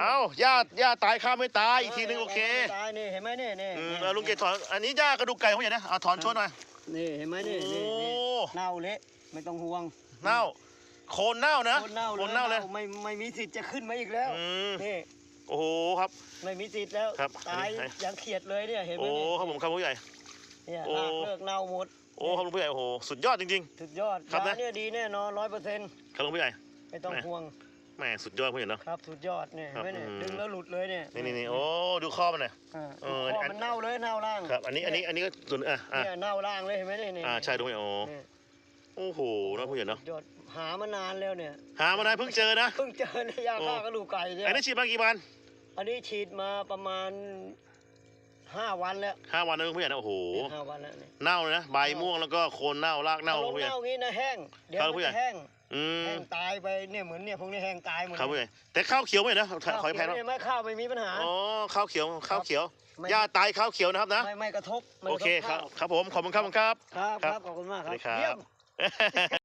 เอ้าหญ้าหญ้าตายข้าไม่ตาย อีกทีนึงโอเคตายนี่เห็นไหมนี่นี่อืมนี่เอาลุงเกดถอน อันนี้หญ้ากระดูกไก่เขาอย่างนะเอาถอนโชว์หน่อย นี่เห็นไหมนี่นี่โอ้ นี่เน่าเละไม่ต้องห่วงเน่า โคนเน่านะคนเน่าโคนเน่าเลย ไม่ไม่มีสิทธิ์จะขึ้นมาอีกแล้วอืม นี่โอ้โหครับ ไม่มีสิทธิ์แล้วครับตายอันนี้ อย่างเขียดเลยเนี่ยเห็นไหมโอ้นี่ครับผมครับผู้ใหญ่ เนี่ยโอ้รากเลิกเน่าหมดโอ้ครับลุงผู้ใหญ่โอ้โหสุดยอดจริง สุดยอดครับยานะเนี่ยดีแน่นอนร้อยเปอร์เซ็นต์ๆครับลุงผู้ใหญ่ ไม่ต้องแม่ห่วง แหม่สุดยอดผู้ใหญ่เนาะ ครับสุดยอดเนี่ยเห็นไหมเนี่ยครับอืม ดึงแล้วหลุดเลยเนี่ยนี่นี่นี่โอ้ดูข้อมันหน่อย อ่าเออข้ออัน มันเน่าเลยเน่าล่างครับ อันนี้อันนี้อันนี้ก็ส่วนอะอะเนี่ยเน่าล่างเลยเห็นไหมเนี่ยนี่อ่าใช่ลุงผู้ใหญ่โอ้เนี่ยโอ้โหน้องผู้ใหญ่เนาะยอดหามานานแล้วเนี่ยหามานานเพิ่งเจอนะ เพิ่งเจอในยาโอ้ฆ่ากระดูกไก่เนี่ยอันนี้ฉีดมากี่วันอันนี้ฉีดมาประมาณ ห้าวันแล้วห้าวันนะลุงผู้ใหญ่นะโอ้โหเนี่ยห้าวันแล้วเนี่ยเน่าเลยนะใบม่วงแล้วก็โคนเน่ารากเน่าถ้าลลุงงผู้ใหญ่เน่างี้นะแห้งเดี๋ยวครับมันผู้ใหญ่จะแห้งอืมแห้งตายไปเนี่ยเหมือนเนี่ยพวกนี้แห้งตายหมดครับผู้ใหญ่แต่ข้าวเขียวไม่นะขข้าวอให้แพงเขียวเนาะเนี่ยไม่ข้าวไม่มีปัญหาอ๋อข้าวเขียวข้าวเขียวไม่หญ้าตายข้าวเขียวนะครับนะไม่ไม่กระทบไม่โอกระทเคครับครับผมขอบคุณครับครับข้าวครับคครัรับบขอบคุณมากสควัรัสดีครับบเยี่ยม